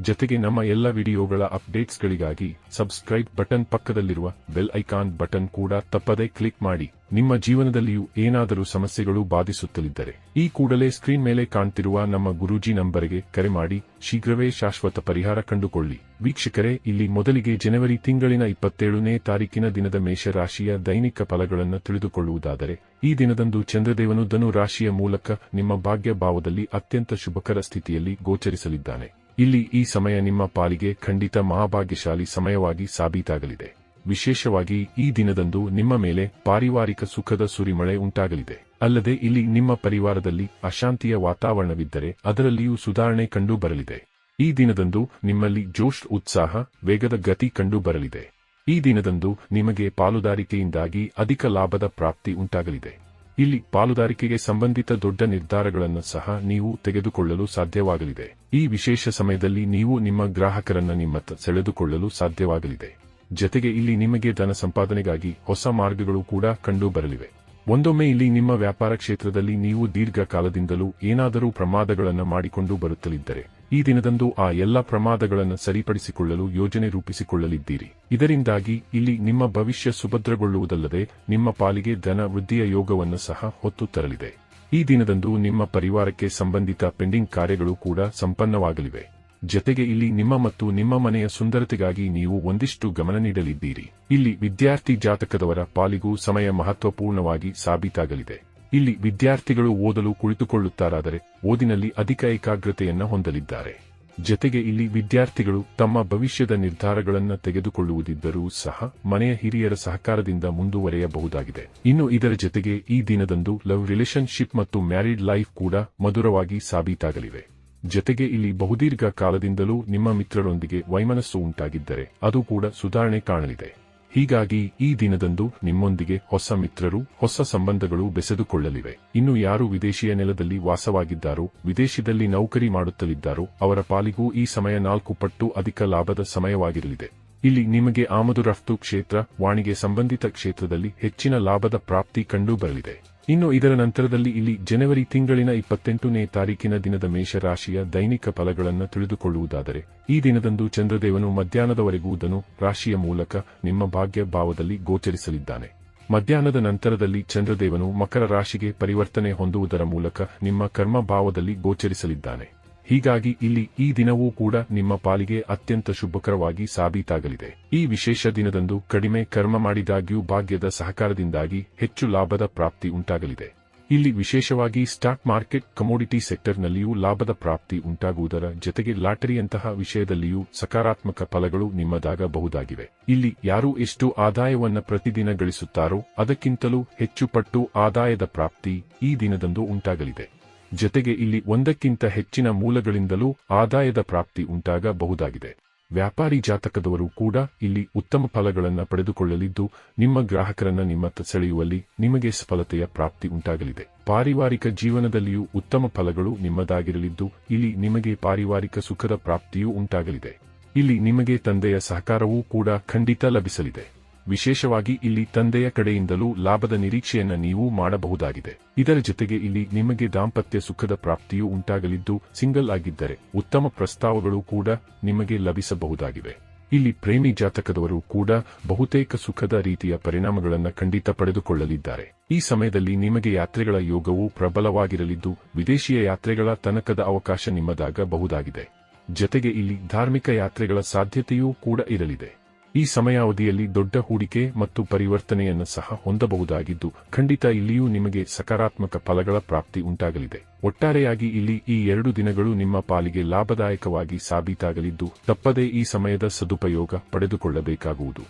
ಜೊತೆಗೆ ನಮ್ಮ ಎಲ್ಲ ವಿಡಿಯೋಗಳ ಅಪ್ಡೇಟ್ಸ್ಗಳಿಗಾಗಿ ಸಬ್ಸ್ಕ್ರೈಬ್ ಬಟನ್ ಪಕ್ಕದಲ್ಲಿರುವ ಬೆಲ್ ಐಕಾನ್ ಬಟನ್ ಕೂಡ ತಪ್ಪದೇ ಕ್ಲಿಕ್ ಮಾಡಿ. ನಿಮ್ಮ ಜೀವನದಲ್ಲಿಯೂ ಏನಾದರೂ ಸಮಸ್ಯೆಗಳು ಬಾಧಿಸುತ್ತಲಿದ್ದರೆ ಈ ಕೂಡಲೇ ಸ್ಕ್ರೀನ್ ಮೇಲೆ ಕಾಣ್ತಿರುವ ನಮ್ಮ ಗುರೂಜಿ ನಂಬರ್ಗೆ ಕರೆ ಮಾಡಿ. ಶೀಘ್ರವೇ ಶಾಶ್ವತ ಪರಿಹಾರ ಕಂಡುಕೊಳ್ಳಿ. ವೀಕ್ಷಕರೇ, ಇಲ್ಲಿ ಮೊದಲಿಗೆ ಜನವರಿ ತಿಂಗಳಿನ ಇಪ್ಪತ್ತೇಳನೇ ತಾರೀಕಿನ ದಿನದ ಮೇಷರಾಶಿಯ ದೈನಿಕ ಫಲಗಳನ್ನು ತಿಳಿದುಕೊಳ್ಳುವುದಾದರೆ, ಈ ದಿನದಂದು ಚಂದ್ರದೇವನು ಧನು ರಾಶಿಯ ಮೂಲಕ ನಿಮ್ಮ ಭಾಗ್ಯ ಭಾವದಲ್ಲಿ ಅತ್ಯಂತ ಶುಭಕರ ಸ್ಥಿತಿಯಲ್ಲಿ ಗೋಚರಿಸಲಿದ್ದಾನೆ. ಇಲ್ಲಿ ಈ ಸಮಯ ನಿಮ್ಮ ಪಾಲಿಗೆ ಖಂಡಿತ ಮಹಾಭಾಗ್ಯಶಾಲಿ ಸಮಯವಾಗಿ ಸಾಬೀತಾಗಲಿದೆ. ವಿಶೇಷವಾಗಿ ಈ ದಿನದಂದು ನಿಮ್ಮ ಮೇಲೆ ಪಾರಿವಾರಿಕ ಸುಖದ ಸುರಿಮಳೆ ಉಂಟಾಗಲಿದೆ. ಅಲ್ಲದೆ ಇಲ್ಲಿ ನಿಮ್ಮ ಪರಿವಾರದಲ್ಲಿ ಅಶಾಂತಿಯ ವಾತಾವರಣವಿದ್ದರೆ ಅದರಲ್ಲಿಯೂ ಸುಧಾರಣೆ ಕಂಡು ಬರಲಿದೆ ಈ ದಿನದಂದು ನಿಮ್ಮಲ್ಲಿ ಜೋಶ್ ಉತ್ಸಾಹ, ವೇಗದ ಗತಿ ಕಂಡು ಬರಲಿದೆ ಈ ದಿನದಂದು ನಿಮಗೆ ಪಾಲುದಾರಿಕೆಯಿಂದಾಗಿ ಅಧಿಕ ಲಾಭದ ಪ್ರಾಪ್ತಿ ಉಂಟಾಗಲಿದೆ. ಇಲ್ಲಿ ಪಾಲುದಾರಿಕೆಗೆ ಸಂಬಂಧಿತ ದೊಡ್ಡ ನಿರ್ಧಾರಗಳನ್ನು ಸಹ ನೀವು ತೆಗೆದುಕೊಳ್ಳಲು ಸಾಧ್ಯವಾಗಲಿದೆ. ಈ ವಿಶೇಷ ಸಮಯದಲ್ಲಿ ನೀವು ನಿಮ್ಮ ಗ್ರಾಹಕರನ್ನು ನಿಮ್ಮತ್ತ ಸೆಳೆದುಕೊಳ್ಳಲು ಸಾಧ್ಯವಾಗಲಿದೆ. ಜತೆಗೆ ಇಲ್ಲಿ ನಿಮಗೆ ಧನ ಸಂಪಾದನೆಗಾಗಿ ಹೊಸ ಮಾರ್ಗಗಳು ಕೂಡ ಕಂಡು ಬರಲಿವೆ ಒಂದೊಮ್ಮೆ ಇಲ್ಲಿ ನಿಮ್ಮ ವ್ಯಾಪಾರ ಕ್ಷೇತ್ರದಲ್ಲಿ ನೀವು ದೀರ್ಘಕಾಲದಿಂದಲೂ ಏನಾದರೂ ಪ್ರಮಾದಗಳನ್ನು ಮಾಡಿಕೊಂಡು ಬರುತ್ತಲಿದ್ದರೆ ಈ ದಿನದಂದು ಆ ಎಲ್ಲ ಪ್ರಮಾದಗಳನ್ನು ಸರಿಪಡಿಸಿಕೊಳ್ಳಲು ಯೋಜನೆ ರೂಪಿಸಿಕೊಳ್ಳಲಿದ್ದೀರಿ. ಇದರಿಂದಾಗಿ ಇಲ್ಲಿ ನಿಮ್ಮ ಭವಿಷ್ಯ ಸುಭದ್ರಗೊಳ್ಳುವುದಲ್ಲದೆ ನಿಮ್ಮ ಪಾಲಿಗೆ ಧನ ವೃದ್ಧಿಯ ಯೋಗವನ್ನು ಸಹ ಹೊತ್ತು ತರಲಿದೆ. ಈ ದಿನದಂದು ನಿಮ್ಮ ಪರಿವಾರಕ್ಕೆ ಸಂಬಂಧಿತ ಪೆಂಡಿಂಗ್ ಕಾರ್ಯಗಳು ಕೂಡ ಸಂಪನ್ನವಾಗಲಿವೆ. ಜತೆಗೆ ಇಲ್ಲಿ ನಿಮ್ಮ ಮತ್ತು ನಿಮ್ಮ ಮನೆಯ ಸುಂದರತೆಗಾಗಿ ನೀವು ಒಂದಿಷ್ಟು ಗಮನ ನೀಡಲಿದ್ದೀರಿ. ಇಲ್ಲಿ ವಿದ್ಯಾರ್ಥಿ ಜಾತಕದವರ ಪಾಲಿಗೂ ಸಮಯ ಮಹತ್ವಪೂರ್ಣವಾಗಿ ಸಾಬೀತಾಗಲಿದೆ. ಇಲ್ಲಿ ವಿದ್ಯಾರ್ಥಿಗಳು ಓದಲು ಕುಳಿತುಕೊಳ್ಳುತ್ತಾರಾದರೆ ಓದಿನಲ್ಲಿ ಅಧಿಕ ಏಕಾಗ್ರತೆಯನ್ನ ಹೊಂದಲಿದ್ದಾರೆ. ಜತೆಗೆ ಇಲ್ಲಿ ವಿದ್ಯಾರ್ಥಿಗಳು ತಮ್ಮ ಭವಿಷ್ಯದ ನಿರ್ಧಾರಗಳನ್ನು ತೆಗೆದುಕೊಳ್ಳುವುದಿದ್ದರೂ ಸಹ ಮನೆಯ ಹಿರಿಯರ ಸಹಕಾರದಿಂದ ಮುಂದುವರೆಯಬಹುದಾಗಿದೆ. ಇನ್ನು ಇದರ ಜತೆಗೆ ಈ ದಿನದಂದು ಲವ್ ರಿಲೇಶನ್ಶಿಪ್ ಮತ್ತು ಮ್ಯಾರಿಡ್ ಲೈಫ್ ಕೂಡ ಮಧುರವಾಗಿ ಸಾಬೀತಾಗಲಿವೆ. ಜತೆಗೆ ಇಲ್ಲಿ ಬಹುದೀರ್ಘ ಕಾಲದಿಂದಲೂ ನಿಮ್ಮ ಮಿತ್ರರೊಂದಿಗೆ ವೈಮನಸ್ಸು ಉಂಟಾಗಿದ್ದರೆ ಅದು ಕೂಡ ಸುಧಾರಣೆ ಕಾಣಲಿದೆ. ಹೀಗಾಗಿ ಈ ದಿನದಂದು ನಿಮ್ಮೊಂದಿಗೆ ಹೊಸ ಮಿತ್ರರು, ಹೊಸ ಸಂಬಂಧಗಳು ಬೆಸೆದುಕೊಳ್ಳಲಿವೆ. ಇನ್ನು ಯಾರು ವಿದೇಶಿಯ ನೆಲದಲ್ಲಿ ವಾಸವಾಗಿದ್ದಾರೋ, ವಿದೇಶದಲ್ಲಿ ನೌಕರಿ ಮಾಡುತ್ತಲಿದ್ದಾರೋ, ಅವರ ಪಾಲಿಗೂ ಈ ಸಮಯ ನಾಲ್ಕು ಪಟ್ಟು ಅಧಿಕ ಲಾಭದ ಸಮಯವಾಗಿರಲಿದೆ. ಇಲ್ಲಿ ನಿಮಗೆ ಆಮದು ರಫ್ತು ಕ್ಷೇತ್ರ, ವಾಣಿಗೆ ಸಂಬಂಧಿತ ಕ್ಷೇತ್ರದಲ್ಲಿ ಹೆಚ್ಚಿನ ಲಾಭದ ಪ್ರಾಪ್ತಿ ಕಂಡುಬರಲಿದೆ. ಇನ್ನು ಇದರ ನಂತರದಲ್ಲಿ ಇಲ್ಲಿ ಜನವರಿ ತಿಂಗಳಿನ ಇಪ್ಪತ್ತೆಂಟನೇ ತಾರೀಕಿನ ದಿನದ ಮೇಷರಾಶಿಯ ದೈನಿಕ ಫಲಗಳನ್ನು ತಿಳಿದುಕೊಳ್ಳುವುದಾದರೆ, ಈ ದಿನದಂದು ಚಂದ್ರದೇವನು ಮಧ್ಯಾಹ್ನದವರೆಗೂ ಧನು ರಾಶಿಯ ಮೂಲಕ ನಿಮ್ಮ ಭಾಗ್ಯ ಭಾವದಲ್ಲಿ ಗೋಚರಿಸಲಿದ್ದಾನೆ. ಮಧ್ಯಾಹ್ನದ ನಂತರದಲ್ಲಿ ಚಂದ್ರದೇವನು ಮಕರ ರಾಶಿಗೆ ಪರಿವರ್ತನೆ ಹೊಂದುವುದರ ಮೂಲಕ ನಿಮ್ಮ ಕರ್ಮ ಭಾವದಲ್ಲಿ ಗೋಚರಿಸಲಿದ್ದಾನೆ. ಹೀಗಾಗಿ ಇಲ್ಲಿ ಈ ದಿನವೂ ಕೂಡ ನಿಮ್ಮ ಪಾಲಿಗೆ ಅತ್ಯಂತ ಶುಭಕರವಾಗಿ ಸಾಬೀತಾಗಲಿದೆ. ಈ ವಿಶೇಷ ದಿನದಂದು ಕಡಿಮೆ ಕರ್ಮ ಮಾಡಿದಾಗ್ಯೂ ಭಾಗ್ಯದ ಸಹಕಾರದಿಂದಾಗಿ ಹೆಚ್ಚು ಲಾಭದ ಪ್ರಾಪ್ತಿ ಉಂಟಾಗಲಿದೆ. ಇಲ್ಲಿ ವಿಶೇಷವಾಗಿ ಸ್ಟಾಕ್ ಮಾರ್ಕೆಟ್ ಕಮೋಡಿಟಿ ಸೆಕ್ಟರ್ನಲ್ಲಿಯೂ ಲಾಭದ ಪ್ರಾಪ್ತಿ ಉಂಟಾಗುವುದರ ಜೊತೆಗೆ ಲಾಟರಿಯಂತಹ ವಿಷಯದಲ್ಲಿಯೂ ಸಕಾರಾತ್ಮಕ ಫಲಗಳು ನಿಮ್ಮದಾಗಬಹುದಾಗಿವೆ. ಇಲ್ಲಿ ಯಾರು ಎಷ್ಟು ಆದಾಯವನ್ನು ಪ್ರತಿದಿನ ಗಳಿಸುತ್ತಾರೋ ಅದಕ್ಕಿಂತಲೂ ಹೆಚ್ಚು ಪಟ್ಟು ಆದಾಯದ ಪ್ರಾಪ್ತಿ ಈ ದಿನದಂದು ಉಂಟಾಗಲಿದೆ. ಜತೆಗೆ ಇಲ್ಲಿ ಒಂದಕ್ಕಿಂತ ಹೆಚ್ಚಿನ ಮೂಲಗಳಿಂದಲೂ ಆದಾಯದ ಪ್ರಾಪ್ತಿ ಉಂಟಾಗಬಹುದಾಗಿದೆ. ವ್ಯಾಪಾರಿ ಜಾತಕದವರು ಕೂಡ ಇಲ್ಲಿ ಉತ್ತಮ ಫಲಗಳನ್ನು ಪಡೆದುಕೊಳ್ಳಲಿದ್ದು, ನಿಮ್ಮ ಗ್ರಾಹಕರನ್ನ ನಿಮ್ಮತ್ತ ಸೆಳೆಯುವಲ್ಲಿ ನಿಮಗೆ ಸಫಲತೆಯ ಪ್ರಾಪ್ತಿ ಉಂಟಾಗಲಿದೆ. ಪಾರಿವಾರಿಕ ಜೀವನದಲ್ಲಿಯೂ ಉತ್ತಮ ಫಲಗಳು ನಿಮ್ಮದಾಗಿರಲಿದ್ದು, ಇಲ್ಲಿ ನಿಮಗೆ ಪಾರಿವಾರಿಕ ಸುಖದ ಪ್ರಾಪ್ತಿಯೂ ಉಂಟಾಗಲಿದೆ. ಇಲ್ಲಿ ನಿಮಗೆ ತಂದೆಯ ಸಹಕಾರವೂ ಕೂಡ ಖಂಡಿತ ಲಭಿಸಲಿದೆ. ವಿಶೇಷವಾಗಿ ಇಲ್ಲಿ ತಂದೆಯ ಕಡೆಯಿಂದಲೂ ಲಾಭದ ನಿರೀಕ್ಷೆಯನ್ನ ನೀವು ಮಾಡಬಹುದಾಗಿದೆ. ಇದರ ಜೊತೆಗೆ ಇಲ್ಲಿ ನಿಮಗೆ ದಾಂಪತ್ಯ ಸುಖದ ಪ್ರಾಪ್ತಿಯೂ ಉಂಟಾಗಲಿದ್ದು, ಸಿಂಗಲ್ ಆಗಿದ್ದರೆ ಉತ್ತಮ ಪ್ರಸ್ತಾವಗಳು ಕೂಡ ನಿಮಗೆ ಲಭಿಸಬಹುದಾಗಿವೆ. ಇಲ್ಲಿ ಪ್ರೇಮಿ ಜಾತಕದವರು ಕೂಡ ಬಹುತೇಕ ಸುಖದ ರೀತಿಯ ಪರಿಣಾಮಗಳನ್ನು ಖಂಡಿತ ಪಡೆದುಕೊಳ್ಳಲಿದ್ದಾರೆ. ಈ ಸಮಯದಲ್ಲಿ ನಿಮಗೆ ಯಾತ್ರೆಗಳ ಯೋಗವು ಪ್ರಬಲವಾಗಿರಲಿದ್ದು, ವಿದೇಶಿಯ ಯಾತ್ರೆಗಳ ತನಕದ ಅವಕಾಶ ನಿಮ್ಮದಾಗಬಹುದಾಗಿದೆ. ಜತೆಗೆ ಇಲ್ಲಿ ಧಾರ್ಮಿಕ ಯಾತ್ರೆಗಳ ಸಾಧ್ಯತೆಯೂ ಕೂಡ ಇರಲಿದೆ. ಈ ಸಮಯಾವಧಿಯಲ್ಲಿ ದೊಡ್ಡ ಹೂಡಿಕೆ ಮತ್ತು ಪರಿವರ್ತನೆಯನ್ನು ಸಹ ಹೊಂದಬಹುದಾಗಿದ್ದು, ಖಂಡಿತ ಇಲ್ಲಿಯೂ ನಿಮಗೆ ಸಕಾರಾತ್ಮಕ ಫಲಗಳ ಪ್ರಾಪ್ತಿ ಉಂಟಾಗಲಿದೆ. ಒಟ್ಟಾರೆಯಾಗಿ ಇಲ್ಲಿ ಈ ಎರಡು ದಿನಗಳು ನಿಮ್ಮ ಪಾಲಿಗೆ ಲಾಭದಾಯಕವಾಗಿ ಸಾಬೀತಾಗಲಿದ್ದು, ತಪ್ಪದೇ ಈ ಸಮಯದ ಸದುಪಯೋಗ ಪಡೆದುಕೊಳ್ಳಬೇಕಾಗುವುದು.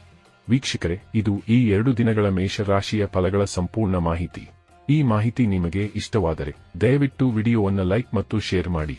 ವೀಕ್ಷಕರೇ, ಇದು ಈ ಎರಡು ದಿನಗಳ ಮೇಷರಾಶಿಯ ಫಲಗಳ ಸಂಪೂರ್ಣ ಮಾಹಿತಿ. ಈ ಮಾಹಿತಿ ನಿಮಗೆ ಇಷ್ಟವಾದರೆ, ದಯವಿಟ್ಟು ವಿಡಿಯೋವನ್ನು ಲೈಕ್ ಮತ್ತು ಶೇರ್ ಮಾಡಿ.